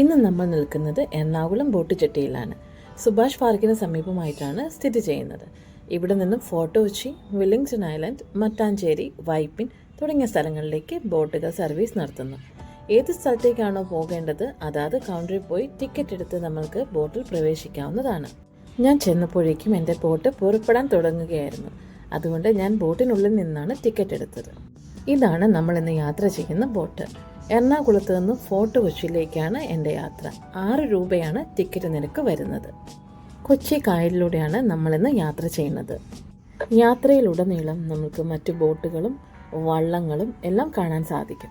ഇന്ന് നമ്മൾ നിൽക്കുന്നത് എറണാകുളം ബോട്ട് ചെട്ടിയിലാണ് സുഭാഷ് പാർക്കിന് സമീപമായിട്ടാണ് സ്ഥിതി ചെയ്യുന്നത്. ഇവിടെ നിന്നും ഫോർട്ട് കൊച്ചി ഐലൻഡ് മട്ടാഞ്ചേരി വൈപ്പിൻ തുടങ്ങിയ സ്ഥലങ്ങളിലേക്ക് ബോട്ടുകൾ സർവീസ് നടത്തുന്നു. ഏത് സ്ഥലത്തേക്കാണോ പോകേണ്ടത് അതാത് കൗണ്ടറിൽ പോയി ടിക്കറ്റ് എടുത്ത് നമ്മൾക്ക് ബോട്ടിൽ പ്രവേശിക്കാവുന്നതാണ്. ഞാൻ ചെന്നപ്പോഴേക്കും എന്റെ ബോട്ട് പുറപ്പെടാൻ തുടങ്ങുകയായിരുന്നു. അതുകൊണ്ട് ഞാൻ ബോട്ടിനുള്ളിൽ നിന്നാണ് ടിക്കറ്റ് എടുത്തത്. ഇതാണ് നമ്മൾ ഇന്ന് യാത്ര ചെയ്യുന്ന ബോട്ട്. എറണാകുളത്ത് നിന്ന് ഫോർട്ട് കൊച്ചിയിലേക്കാണ് എന്റെ യാത്ര. ആറ് രൂപയാണ് ടിക്കറ്റ് നിരക്ക് വരുന്നത്. കൊച്ചി കായലിലൂടെയാണ് നമ്മളിന്ന് യാത്ര ചെയ്യുന്നത്. യാത്രയിലുടനീളം നമുക്ക് മറ്റു ബോട്ടുകളും വള്ളങ്ങളും എല്ലാം കാണാൻ സാധിക്കും.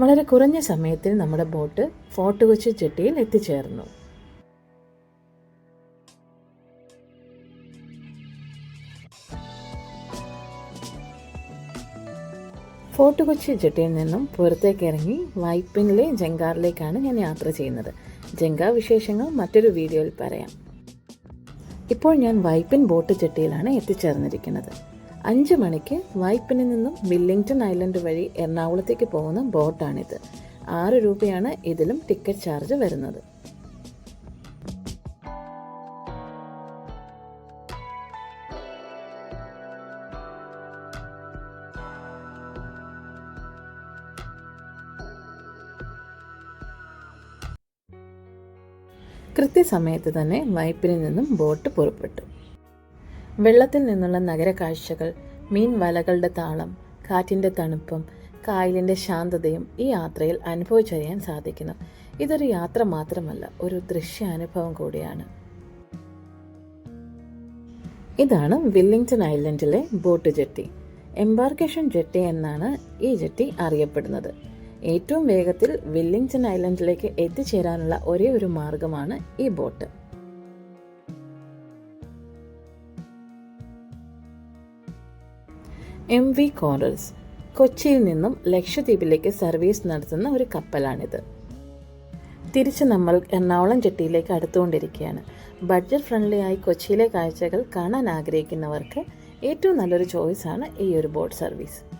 വളരെ കുറഞ്ഞ സമയത്തിൽ നമ്മുടെ ബോട്ട് ഫോർട്ട് കൊച്ചി ജെട്ടിയിൽ എത്തിച്ചേർന്നു. ഫോർട്ട് കൊച്ചി ജെട്ടിയിൽ നിന്നും പുറത്തേക്ക് ഇറങ്ങി വൈപ്പിനിലെ ജങ്കാറിലേക്കാണ് ഞാൻ യാത്ര ചെയ്യുന്നത്. ജങ്കാർ വിശേഷങ്ങൾ മറ്റൊരു വീഡിയോയിൽ പറയാം. ഇപ്പോൾ ഞാൻ വൈപ്പിൻ ബോട്ട് ജെട്ടിയിലാണ് എത്തിച്ചേർന്നിരിക്കുന്നത്. അഞ്ച് മണിക്ക് വൈപ്പിനിൽ നിന്നും വില്ലിംഗ്ടൺ ഐലൻഡ് വഴി എറണാകുളത്തേക്ക് പോകുന്ന ബോട്ടാണിത്. ആറ് രൂപയാണ് ഇതിലും ടിക്കറ്റ് ചാർജ് വരുന്നത്. കൃത്യസമയത്ത് തന്നെ വൈപ്പിനിൽ നിന്നും ബോട്ട് പുറപ്പെട്ടു. വെള്ളത്തിൽ നിന്നുള്ള നഗര കാഴ്ചകൾ മീൻ വലകളുടെ താളം കാറ്റിന്റെ തണുപ്പും കായലിന്റെ ശാന്തതയും ഈ യാത്രയിൽ അനുഭവിച്ചറിയാൻ സാധിക്കുന്നു. ഇതൊരു യാത്ര മാത്രമല്ല ഒരു ദൃശ്യാനുഭവം കൂടിയാണ്. ഇതാണ് വില്ലിംഗ്ടൺ ഐലൻഡിലെ ബോട്ട് ജെട്ടി. എംബാർക്കേഷൻ ജെട്ടി എന്നാണ് ഈ ജെട്ടി അറിയപ്പെടുന്നത്. ഏറ്റവും വേഗത്തിൽ വില്ലിംഗ്ടൺ ഐലൻഡിലേക്ക് എത്തിച്ചേരാനുള്ള ഒരേ ഒരു മാർഗമാണ് ഈ ബോട്ട്. എം വി കോറൽസ് കൊച്ചിയിൽ നിന്നും ലക്ഷദ്വീപിലേക്ക് സർവീസ് നടത്തുന്ന ഒരു കപ്പലാണിത്. തിരിച്ച് നമ്മൾ എറണാകുളം ജെട്ടിയിലേക്ക് അടുത്തുകൊണ്ടിരിക്കുകയാണ്. ബഡ്ജറ്റ് ഫ്രണ്ട്ലി ആയി കൊച്ചിയിലെ കാഴ്ചകൾ കാണാൻ ആഗ്രഹിക്കുന്നവർക്ക് ഏറ്റവും നല്ലൊരു ചോയ്സാണ് ഈ ഒരു ബോട്ട് സർവീസ്.